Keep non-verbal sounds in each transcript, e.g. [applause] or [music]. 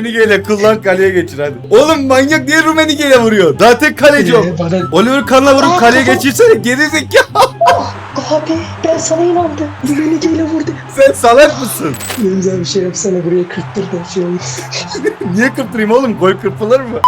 Rumenige ile kullan kaleye geçir hadi. Oğlum manyak niye Rumenige ile vuruyor? Zaten kaleci o. Ee, bana... Oliver Kahn'la vurup Aa, kaleye kafa- geçirsene gerizekalı. Abi ben sana inandım. Rumenige'yle vurdu. Sen salak mısın? Benzer bir şey yapsana buraya kırptır da şey olur. [laughs] Niye kırptırayım oğlum? Gol kırpılır mı?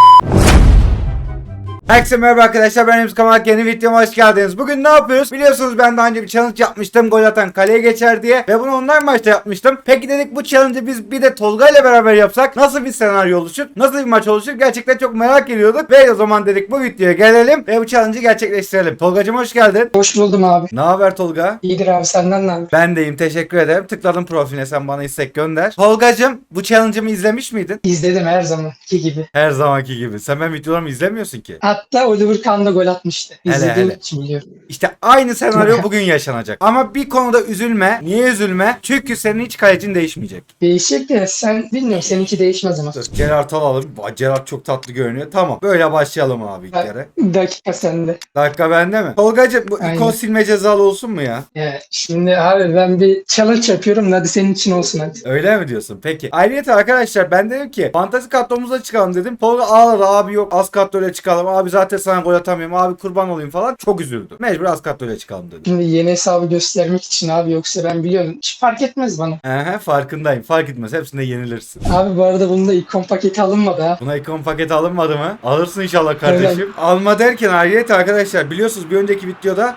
Herkese merhaba arkadaşlar ben Emre Kamal yeni videoma hoş geldiniz. Bugün ne yapıyoruz? Biliyorsunuz ben daha önce bir challenge yapmıştım gol atan kaleye geçer diye ve bunu online maçta yapmıştım. Peki dedik bu challenge'ı biz bir de Tolga ile beraber yapsak nasıl bir senaryo oluşur? Nasıl bir maç oluşur? Gerçekten çok merak ediyorduk ve o zaman dedik bu videoya gelelim ve bu challenge'ı gerçekleştirelim. Tolgacım hoş geldin. Hoş buldum abi. Ne haber Tolga? İyidir abi senden ne haber? Ben deyim teşekkür ederim. Tıkladım profiline sen bana istek gönder. Tolgacım bu challenge'ımı izlemiş miydin? İzledim her zamanki gibi. Her zamanki gibi. Sen benim videolarımı izlemiyorsun ki. Hatta Oliver Kahn da gol atmıştı. Hele, İzlediğim hele. için biliyorum. İşte aynı senaryo [laughs] bugün yaşanacak. Ama bir konuda üzülme. Niye üzülme? Çünkü senin hiç kalecin değişmeyecek. Değişik de sen bilmiyorum seninki değişmez ama. Dur Gerard alalım. Gerard çok tatlı görünüyor. Tamam. Böyle başlayalım abi ilk kere. Dakika sende. Dakika bende mi? Tolgacı bu Aynen. ikon silme cezalı olsun mu ya? Ya, şimdi abi ben bir challenge yapıyorum. Hadi senin için olsun hadi. Öyle mi diyorsun? Peki. Ayrıca arkadaşlar ben dedim ki fantazi kadromuza çıkalım dedim. Tolga ağladı abi yok az kadroyla çıkalım. Abi zaten sana gol atamıyorum. Abi kurban olayım falan. Çok üzüldü. Mecbur az kadroyla çıkalım dedim. Yeni hesabı göstermek için abi yoksa ben biliyorum. Hiç fark etmez bana. Ehe farkındayım. Fark etmez. Hepsinde yenilirsin. Abi bu arada bunda ikon paketi alınmadı ha. Buna ikon paketi alınmadı mı? Alırsın inşallah kardeşim. Alma derken ayrıca arkadaşlar biliyorsunuz bir önceki videoda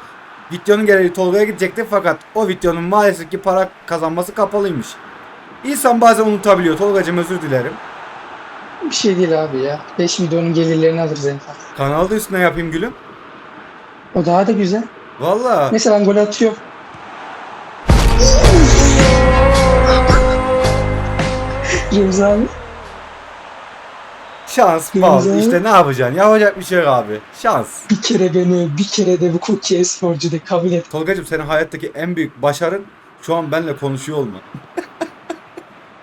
videonun gereği Tolga'ya gidecekti fakat o videonun maalesef ki para kazanması kapalıymış. İnsan bazen unutabiliyor. Tolgacım özür dilerim. Bir şey değil abi ya. 5 videonun gelirlerini alırız en fazla. Kanalda üstüne yapayım gülüm. O daha da güzel. Valla. Mesela ben gol atıyorum. Remzi abi. Şans, Güzel. bal. İşte ne yapacaksın? Yapacak bir şey yok abi. Şans. Bir kere beni, bir kere de bu Koki Esporcu'da kabul et. Tolgacım senin hayattaki en büyük başarın şu an benimle konuşuyor olma.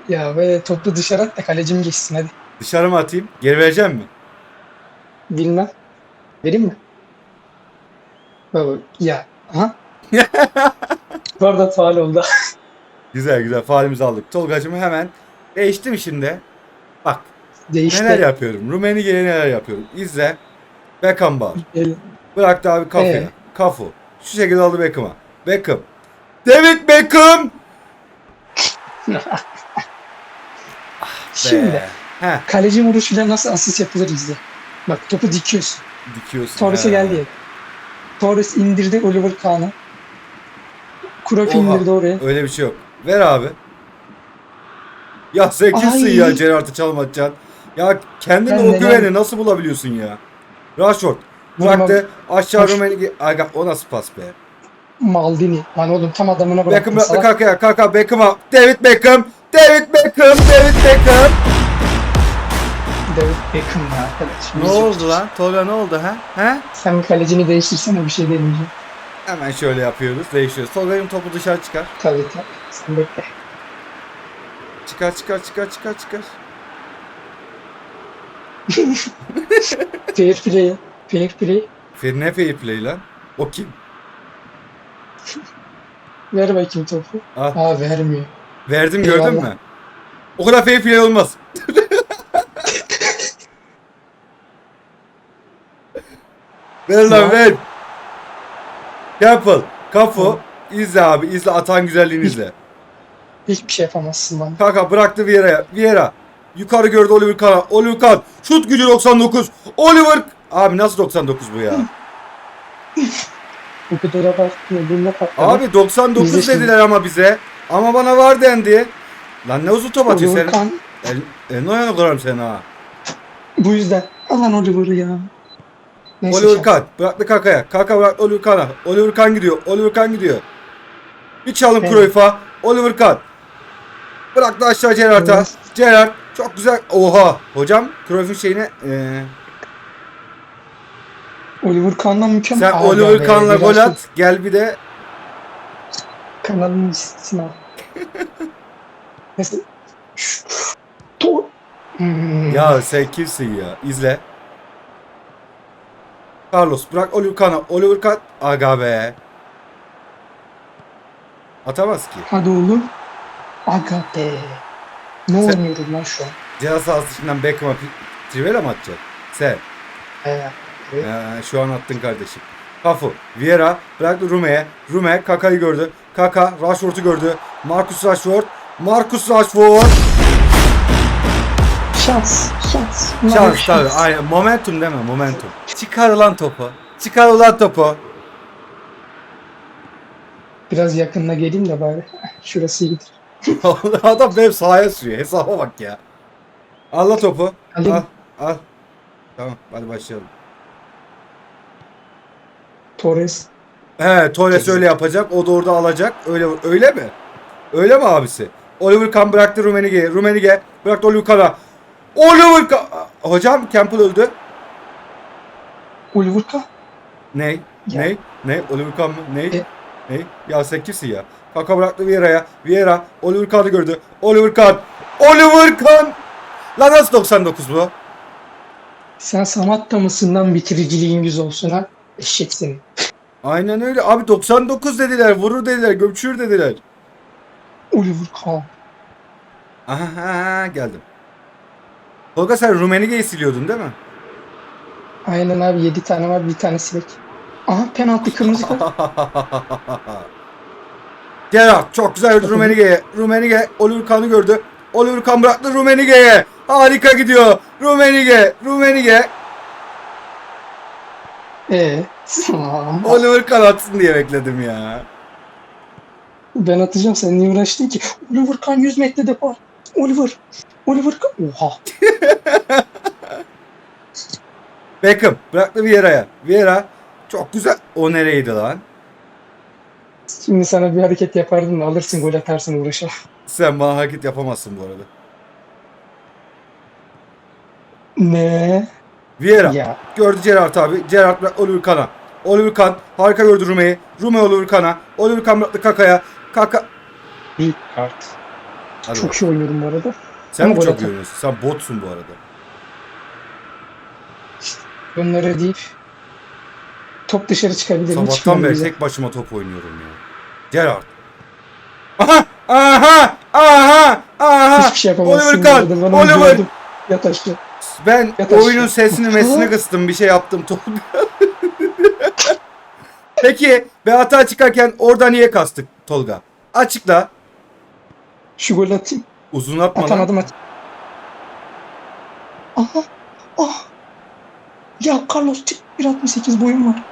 Ya böyle toplu dışarı at da kalecim geçsin hadi. Dışarı mı atayım? Geri vereceğim mi? Bilmem. Vereyim mi? Baba ya. Aha. [laughs] bu arada faal oldu. [laughs] Güzel güzel faalimizi aldık. Tolgacımı hemen değiştim şimdi. Bak Değişti. Neler yapıyorum? Rumenige'ye neler yapıyorum? İzle. Beckenbauer. El- Bıraktı abi Kafu'ya. Evet. Kafu. Şu şekilde aldı Beckham'a. Beckham. David Beckham! [laughs] Şimdi Be. Heh. kaleci vuruşuyla nasıl asist yapılır izle. Bak topu dikiyorsun. Dikiyorsun. Torres'e geldi. Torres indirdi Oliver Kahn'ı. Oha. indirdi oraya. Öyle bir şey yok. Ver abi. Ya sen kimsin Ay. ya Gerard'ı çalmatacaksın? Ya kendine Ben o güveni nasıl bulabiliyorsun ya? Rashford. Bıraktı. Aşağı Rumenige. Aga o nasıl pas be? Maldini. Lan oğlum tam adamına Beckham bıraktın. bıraktı salak. Kaka'ya. Kaka Beckham'a. David Beckham. David Beckham. David Beckham. David Beckham ya arkadaş. Ne oldu lan? Tolga ne oldu ha? Ha? Sen kalecini değiştirsene bir şey demeyeceğim. Hemen şöyle yapıyoruz. Değişiyoruz. Tolga'nın topu dışarı çıkar. Tabii tabii. Sen bekle. Çıkar çıkar çıkar çıkar çıkar. [laughs] Fair play. Fair play. Fer ne fair play lan? O kim? Ver bakayım topu. Al. Aa vermiyor. Verdim gördün Eyvallah. mü? O kadar fair play olmaz. [laughs] ver lan ver. Campbell. Kafu. İzle abi. izle atan güzelliğini izle. Hiçbir şey yapamazsın bana. Kaka bıraktı Vieira'ya. Vieira. Yukarı gördü Oliver Kahn'a. Oliver Kahn. Şut gücü 99. Oliver. Abi nasıl 99 bu ya? Bu kadar abartmıyor. Bununla. Abi 99 İzle şimdi. dediler ama bize. Ama bana var dendi. Lan ne uzun top atıyor Oliver sen. Kahn. El, elini ayağını kırarım seni ha. Bu yüzden. Alan Oliver'ı ya. Neyse, Oliver. Kahn. Bıraktı Kaka'ya. Kaka bırak Oliver Kahn'a. Oliver Kahn gidiyor. Oliver Kahn gidiyor. Bir çalım Evet. Cruyff'a. Oliver Kahn. Bıraktı aşağı Gerrard'a. Evet. Gerrard. Çok güzel. Oha. Hocam Cruyff'un şeyine. Eee Oliver Kahn'dan mükemmel. sen Abi Oliver Kahn'la gol at. Gel bir de. Kanalın istisna. [laughs] Mesela. Hmm. Ya sen kimsin ya? İzle. Carlos bırak Oliver Kahn'a. Oliver Kahn. Aga be. Atamaz ki. Hadi oğlum. Aga be. Ne Sen- oynuyoruz lan şu an? Ceza sahası dışından Beckham'a Trivela mı atacak? Sen. Ee, evet. Ee, şu an attın kardeşim. Kafu, Vieira bıraktı Rume'ye. Rume Kaka'yı gördü. Kaka Rashford'u gördü. Marcus Rashford. Marcus Rashford. Şans. Şans. Şans tabii. Aynen. Momentum deme momentum. Çıkar ulan topu. Çıkar ulan topu. Biraz yakınına geleyim de bari. [laughs] Şurası iyidir. [laughs] Adam benim sahaya sürüyor. Hesaba bak ya. Al la topu. Alayım. Al. Al. Tamam hadi başlayalım. Torres. He Torres öyle yapacak. O da orada alacak. Öyle öyle mi? Öyle mi abisi? Oliver Kahn bıraktı Rummenigge. Rummenigge bıraktı Oliver Kahn'a. Oliver. Hocam Campbell öldü. Oliver Kahn. Ney? Ya. Ney? Ney? Oliver Kahn mı? Ney? E- Ney? Ya sen kimsin ya? Kaka bıraktı Vieira'ya. Vieira Oliver Kahn'ı gördü. Oliver Kahn. Oliver Kahn. Lan nasıl 99 bu? Sen Samatta mısından bitiriciliğin yüz olsun ha. Eşek. Aynen öyle. Abi 99 dediler. Vurur dediler. Gömçür dediler. Oliver Kahn. Aha geldim. Tolga sen Rummenigge'yi siliyordun değil mi? Aynen abi 7 tane var bir tanesi bek. Aha penaltı kırmızı kart. [laughs] Gerard çok güzel Rummenigge'ye. Rummenigge Oliver Kahn'ı gördü. Oliver Kahn bıraktı Rummenigge'ye. Harika gidiyor. Rummenigge. Rummenigge. Eee? Oliver Kahn atsın diye bekledim ya. ben atacağım sen niye uğraştın ki? Oliver Kahn 100 metre depar. Oliver. Oliver Kahn. Oha. [laughs] Beckham bıraktı Vieira'ya. Vieira çok güzel. O nereydi lan? Şimdi sana bir hareket yapardım da alırsın gol atarsın uğraşa. Sen bana hareket yapamazsın bu arada. Ne? Vieira. Ya. Gördü Gerard abi. Gerard bıraktı Oliver Kahn'a. Oliver Kahn harika gördü Rume'yi. Rume Oliver Kahn'a. Oliver Kahn bıraktı Kaka'ya. Kaka. Büyük kart. Hadi Çok iyi oynuyorum bu arada. Sen Ama mi çok oynuyorsun? Sen botsun bu arada. Bunları deyip top dışarı çıkabilir mi? Sabahtan beri tek başıma top oynuyorum ya. Gerard. Aha! Aha! Aha! Aha! Hiçbir şey yapamazsın. Oliver Kahn! Oliver! Yat aşağı. Ben Yat aşağı. oyunun sesini mesini kıstım. Bir şey yaptım. Top... [laughs] Peki be hata çıkarken orada niye kastık Tolga? Açıkla. Şu gol atayım. Uzun atma lan. Atamadım at. Aha. Ah. Ya Carlos çık. 1.68 boyum var.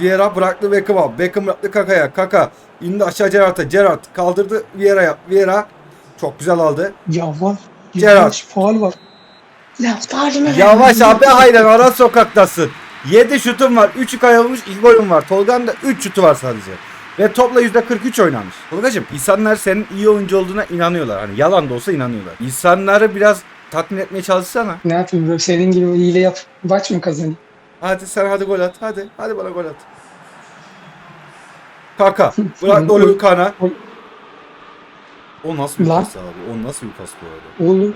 Vieira bıraktı Beckham'a. Beckham bıraktı Kaka'ya. Kaka indi aşağı Gerrard'a. Gerrard kaldırdı Vieira'ya. Vieira çok güzel aldı. Ya var. Gerard. Yavaş faal var. Ya faalime Yavaş abi hayran ara sokaktasın. 7 şutun var. 3'ü kayılmış 2 golün var. Tolga'nın da 3 şutu var sadece. Ve topla %43 oynanmış. Tolga'cığım insanlar senin iyi oyuncu olduğuna inanıyorlar. Hani yalan da olsa inanıyorlar. İnsanları biraz tatmin etmeye çalışsana. Ne yapayım böyle senin gibi hile yap. Maç mı kazanayım? Hadi sen hadi gol at. Hadi. Hadi bana gol at. Kaka. Bırak [laughs] Kahn'a. Ol- O nasıl bir Lan. pas abi? O nasıl bir pas bu arada? Oğlum.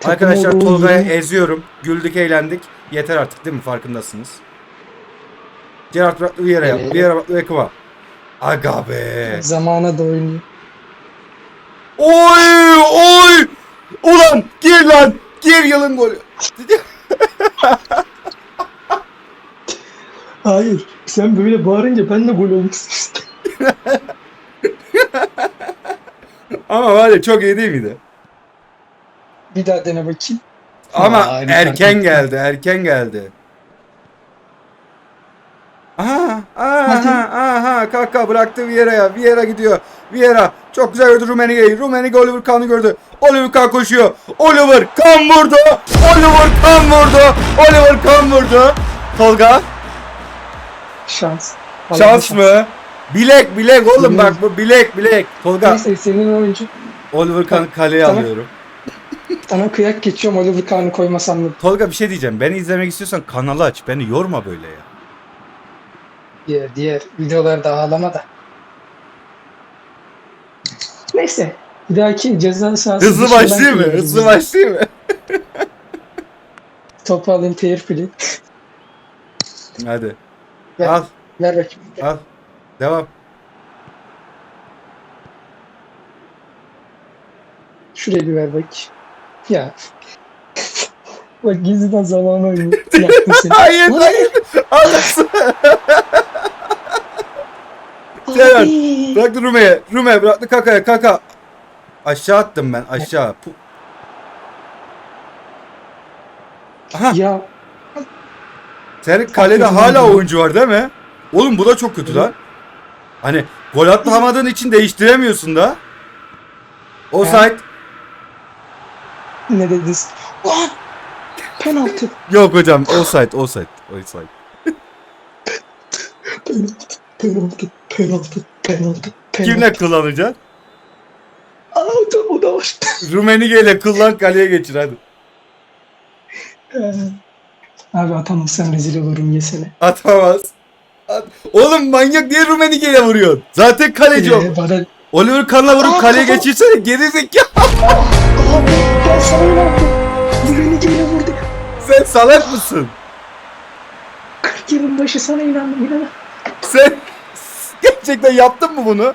takım Arkadaşlar olduğu Tolga'ya eziyorum. Güldük eğlendik. Yeter artık değil mi? Farkındasınız. Gerard bıraktı Vieira'ya. Evet. Vieira bıraktı Beckham'a. Aga be. Zamana da oynuyor. Oy oy. Ulan gir lan. Gir yılın golü. [laughs] Hayır. Sen böyle bağırınca ben de gol olmak istedim. [laughs] Ama var ya çok iyi değil miydi? Bir daha dene bakayım. Ama Aa, erken geldi. Erken geldi. Aha, aha, aha, kaka bıraktı Vieira'ya. Vieira gidiyor. Vieira çok güzel gördü Rummenigge'yi. Rummenigge Oliver Kahn'ı gördü. Oliver Kahn koşuyor. Oliver Kahn vurdu. Oliver Kahn vurdu. Oliver Kahn vurdu. Tolga Şans. şans mı? Bilek bilek oğlum Bilek. bak bu bilek bilek. Tolga Neyse senin oyuncu. Oliver Kahn'ı kaleye Tamam. alıyorum. Sana kıyak geçiyorum Oliver Kahn'ı koymasam da. Tolga bir şey diyeceğim. Beni izlemek istiyorsan kanalı aç. Beni yorma böyle ya. Diğer, diğer videolarda ağlama da. Neyse. Bir dahaki ceza sahası. Hızlı başlayayım mı? Hızlı başlayayım mı? [laughs] Topu alayım fair play. Hadi. Ver. Al, Ver bakayım. al. Devam. Şuraya bir ver bakayım. Ya. [laughs] Bak gizliden zaman oyunu. [laughs] Hayır hayır. Anasını. Abi. Bıraktı Rume'ye. Rume bıraktı Kaka'ya. Kaka. Aşağı attım ben aşağı. Pu- Aha Ya senin kalede hala oyuncu var değil mi? Oğlum bu da çok kötü lan. Hani gol atamadığın için değiştiremiyorsun da. Offside. ne dediniz? Lan! Penaltı. Yok hocam offside offside. Offside. Penaltı. Penaltı. Penaltı. Penaltı. Penaltı. Kimle kullanacaksın? Aa, o da, o var. Rumenige ile kullan kaleye geçir hadi. Ee, Abi atamazsam rezil olurum yesene. Atamaz. At- Oğlum manyak niye Rumenige ile vuruyorsun? Zaten kaleci o. Ee, bana... Oliver Kahn'la vurup Aa, kaleye geçirsene geri zekalı. Abi ben sana ne yaptım? Bu beni gene vurdu. Sen salak mısın? 40 yılın başı sana inandım inanam. Sen [laughs] gerçekten yaptın mı bunu?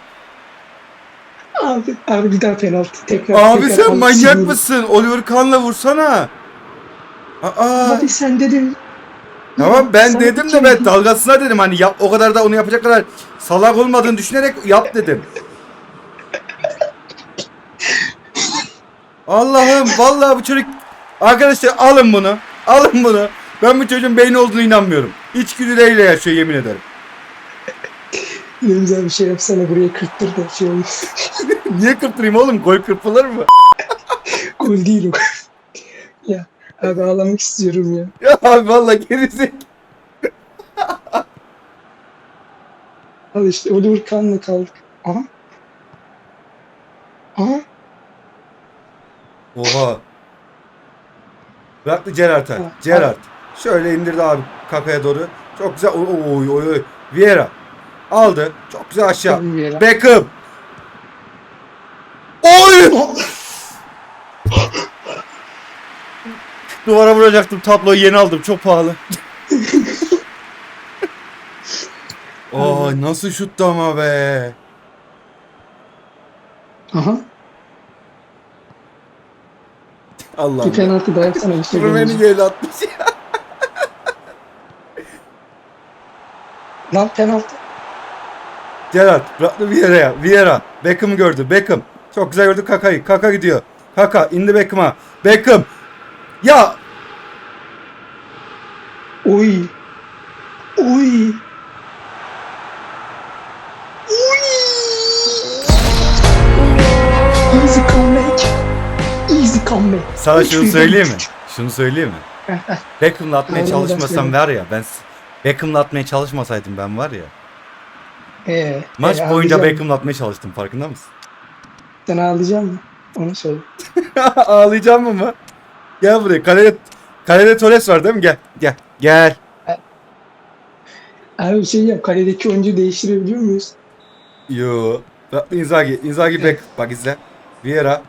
Abi, abi bir daha penaltı. Tekrar, Abi tekrar sen manyak siliyorum. mısın? Oliver Kahn'la vursana. Aa, Abi sen dedin. tamam ben Sana dedim de ben dalgasına dedim hani yap, o kadar da onu yapacak kadar salak olmadığını düşünerek yap dedim. Allah'ım vallahi bu çocuk arkadaşlar alın bunu. Alın bunu. Ben bu çocuğun beyni olduğunu inanmıyorum. İçgüdüleriyle yaşıyor yemin ederim. Elimizden bir şey yapsana buraya kırptır da şey olur. [laughs] Niye kırptırayım oğlum? Gol kırpılır mı? [laughs] Gol değil o. ya abi ağlamak istiyorum ya. Ya abi vallahi gerizek. Al işte Oliver Kahn'la kaldık. Aha. Aha. Oha. Bıraktı Gerard'a. Gerard. Şöyle indirdi abi kakaya doğru. Çok güzel. Oy oy. oy. Vieira. Aldı. Çok güzel aşağı. Bir. Beckham. Oy! [laughs] Duvara vuracaktım. Tabloyu yeni aldım. Çok pahalı. [laughs] Ay nasıl şuttu ama be. Aha. Allah'ım. Bir penaltı daha yapsana işte. Rumeni göreceğim. gel atmış. Lan penaltı. Gerard bıraktı Vieira'ya. Vieira. Beckham'ı gördü. Beckham. Çok güzel gördü Kaka'yı. Kaka gidiyor. Kaka indi Beckham'a. Beckham. Ya Oy. Oy. Oy. Easy comeback. Easy comeback. sana şunu söyleyeyim mi? üç. Şunu söyleyeyim mi? Beckham'la atmaya çalışmasam var ya ben Beckham'la atmaya çalışmasaydım ben var ya. Ee, Maç ee, boyunca. Beckham'la atmaya çalıştım farkında mısın? Sen ağlayacak mısın? Onu söyle. [laughs] Ağlayacağım mı mı? Gel buraya. Kalede, kalede Torres var değil mi? Gel. Gel. Gel. Abi bir şey yap. Kaledeki oyuncu değiştirebiliyor muyuz? Yo. Inzaghi. Inzaghi Beck. Bak izle. Vieira.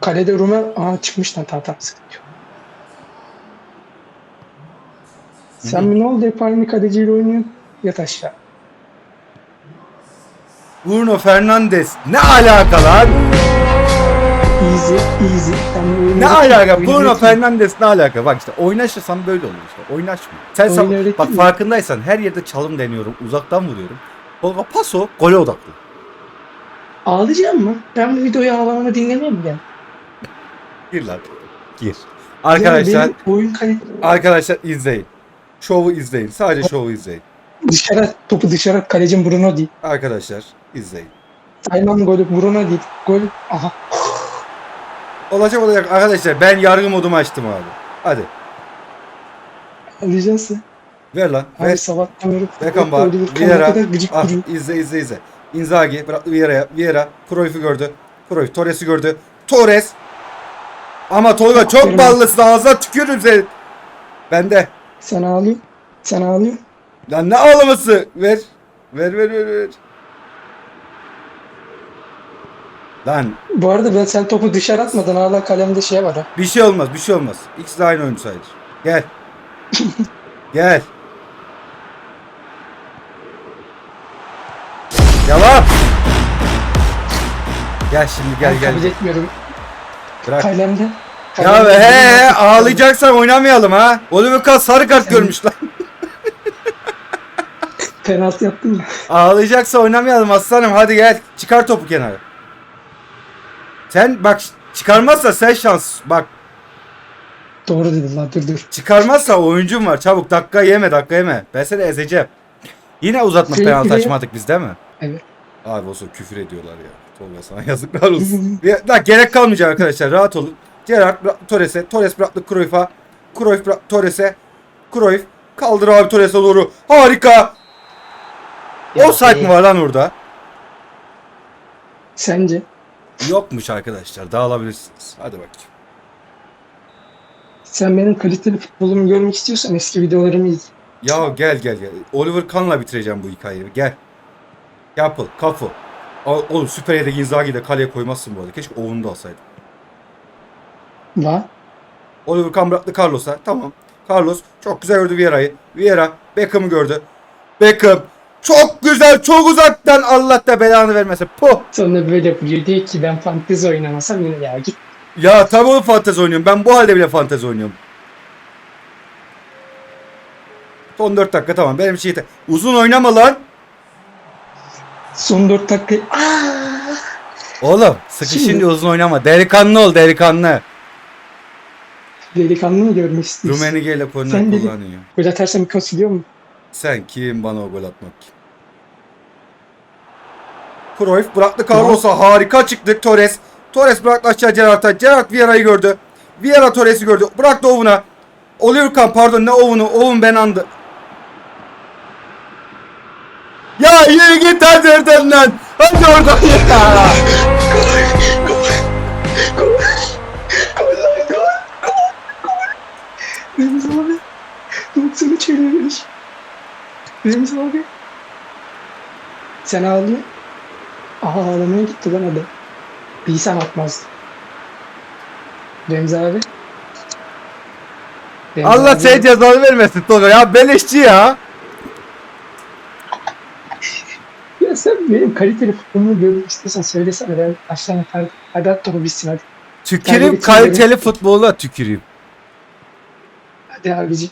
Kalede Rumen... Aa çıkmış lan tamam sıkıntı yok. Sen mi ne oldu hep aynı kaleciyle oynuyorsun? Yat aşağı. Bruno Fernandes. Ne alaka lan? Easy, easy. Ne alaka? Bruno Fernandes ne alaka? Bak işte oynaşırsan böyle olur işte. Oynaşma. Sen öğreteyim bak mi? farkındaysan her yerde çalım deniyorum. Uzaktan vuruyorum. O paso gole odaklı. Ağlayacak mı? Ben bu videoyu ağlamanı dinlemeyeyim ben? Gir lan. Gir. Arkadaşlar, oyun kale... arkadaşlar izleyin. Şovu izleyin. Sadece şovu izleyin. Dışarı topu dışarı. Kalecim Bruno değil. Arkadaşlar izleyin. Sayman golü Bruno değil. Gol. Aha. Olacak olacak arkadaşlar ben yargı modumu açtım abi. Hadi Alacaksın. ver lan. Abi Ver. sabahtan beri Beckham var. Vieira. Ah, izle izle izle. Inzaghi bıraktı Vieira'ya. Vieira Cruyff'u gördü. Cruyff Torres'i gördü. Torres. Ama Tolga çok ballısın ağzına tükürürüm seni. Bende. Sen ağlıyorsun. Sen ağlıyorsun. Lan ne ağlaması? Ver. Ver ver ver ver. Lan Bu arada ben sen topu dışarı atmadan hala kalemde şey var ha. bir şey olmaz bir şey olmaz. İkisi de aynı oyuncu sayılır. Gel. [laughs] Gel. Devam. Gel şimdi gel ben gel. kabul etmiyorum. Bırak. Kalemde. Ya be, he he ağlayacaksan oynamayalım ha. Oliver Kahn sarı kart görmüş lan. Penaltı yaptın ya. [laughs] Ağlayacaksa oynamayalım aslanım hadi gel çıkar topu kenara. Sen bak çıkarmazsa sen şans bak Doğru dedin lan dur dur. çıkarmazsa oyuncum var çabuk dakika yeme dakika yeme. Ben seni ezeceğim. Yine uzatma Şey, penaltı de- açmadık biz değil mi? Evet. Abi olsun küfür ediyorlar ya. Tolga sana yazıklar olsun. [laughs] Ya, da gerek kalmayacak arkadaşlar rahat olun. Gerard bıraktı Torres'e. Torres bıraktı Cruyff'a. Cruyff bıraktı Torres'e. Cruyff kaldır abi Torres'e doğru. Harika. Ya, Offside e, mi var lan orada? Sence? Yokmuş arkadaşlar. Dağılabilirsiniz. Hadi bakayım. Sen benim kaliteli futbolumu görmek istiyorsan eski videolarımı izle. Ya gel gel gel. Oliver Kahn'la bitireceğim bu hikayeyi. Gel. Yapıl. Kafu. Oğlum Süper Lig'de Inzaghi'yi de kaleye koymazsın bu arada. Keşke Owen'u da alsaydın. Va? Oliver Kahn bıraktı Carlos'a. Tamam. Carlos çok güzel gördü Vieira'yı. Vieira Beckham'ı gördü. Beckham çok güzel çok uzaktan Allah da belanı vermesin. Puh. Sonra böyle yapıyor. Diyor ki ben fantezi oynamasam yine ya git. Ya tabii o fantezi oynuyorum. Ben bu halde bile fantezi oynuyorum. Son 4 dakika tamam. Benim için yeter. Uzun oynama lan. Son 4 dakika. Aa! Oğlum sıkışınca Şimdi- uzun oynama. Delikanlı ol delikanlı. Delikanlı mı görmek istiyorsun? Rumenige ile korner kullanıyor. Gol atarsam kasılıyor mu? Sen kim bana o gol atmak kim? Cruyff bıraktı Carlos'a harika çıktık Torres. Torres bıraktı aşağı Gerrard'a. Gerrard Vieira'yı gördü. Vieira Torres'i gördü. Bıraktı Owen'a. Oliver Kahn pardon ne Owen'u. Owen ben andı. Ya yürü git hadi oradan lan. Hadi oradan ya. Remzi abi. 93 55. Remzi abi. Sen ağlıyor. Aha ağlamaya gitti lan adam. Bilsem atmazdı. Remzi abi. Remzi Allah abi. senin cezanı vermesin Tolga ya beleşçi ya. Ya sen benim kaliteli futbolumu görmek istiyorsan söylesene ben aşağı yapardım. Hadi at topu bitsin hadi. Tüküreyim kaliteli futbola tüküreyim. Hadi abici.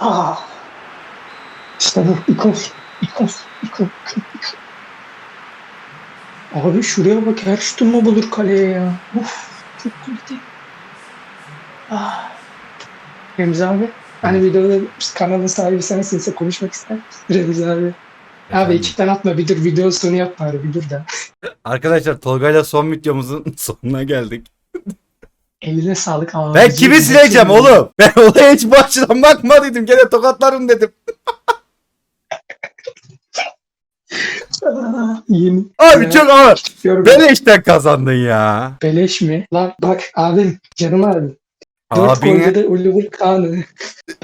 Aa. İşte bu ikon. İkon. İkon. İkon. Abi şuraya bak her şutumu bulur kaleye ya. Uf. Çok kalite. Ah. Remzi abi. Hani videoda kanalın sahibi sensinse konuşmak ister misin? Remzi abi. Abi içten atma bir dur video sonu yap bari bir dur da. Arkadaşlar Tolga'yla son videomuzun [laughs] sonuna geldik. Eline sağlık abi. Ben kimi sileceğim oğlum? [laughs] Ben olaya hiç baştan bakmadıydım. Gene tokatlarım dedim. Aa, [laughs] Yeni. Abi Ya, çok ağır. Görme. Beleşten kazandın ya. Beleş mi? Lan bak abim canım abim. Dört Abine golde de Oliver Kahn'ı.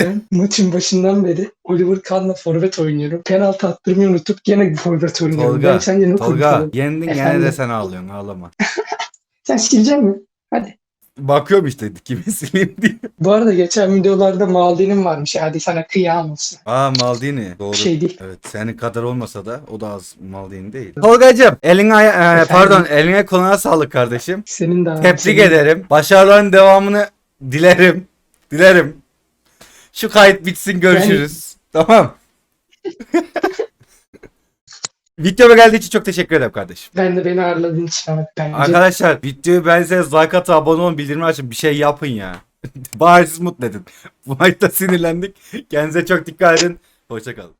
Ben maçın başından beri Oliver Kahn'la forvet oynuyorum. Penaltı attırmayı unutup gene forvet oynuyorum. Tolga, ben sence ne Tolga konuşuyorum? yendin gene Efendim? de sen ağlıyorsun ağlama. [laughs] Sen silecek mi? Hadi. Bakıyorum işte kimi sileyim diye. Bu arada geçen videolarda Maldini'm varmış. Hadi sana kıyam olsun. Aa Maldini. Doğru. Şey değil. Evet senin kadar olmasa da o da az Maldini değil. Tolgacığım eline aya- e, Efendim? pardon eline koluna sağlık kardeşim. Senin de abi, Tebrik senin- ederim. Başarıların devamını dilerim. Dilerim. Şu kayıt bitsin görüşürüz. Tamam. [laughs] Videoma geldiği için çok teşekkür ederim kardeşim. Ben de beni ağırladığın için abi. Bence Arkadaşlar videoyu beğenseniz like atın, abone olun, bildirimi açın. Bir şey yapın ya. [laughs] Bari siz mutlu edin. Bu maçta sinirlendik. Kendinize çok dikkat edin. Hoşçakalın.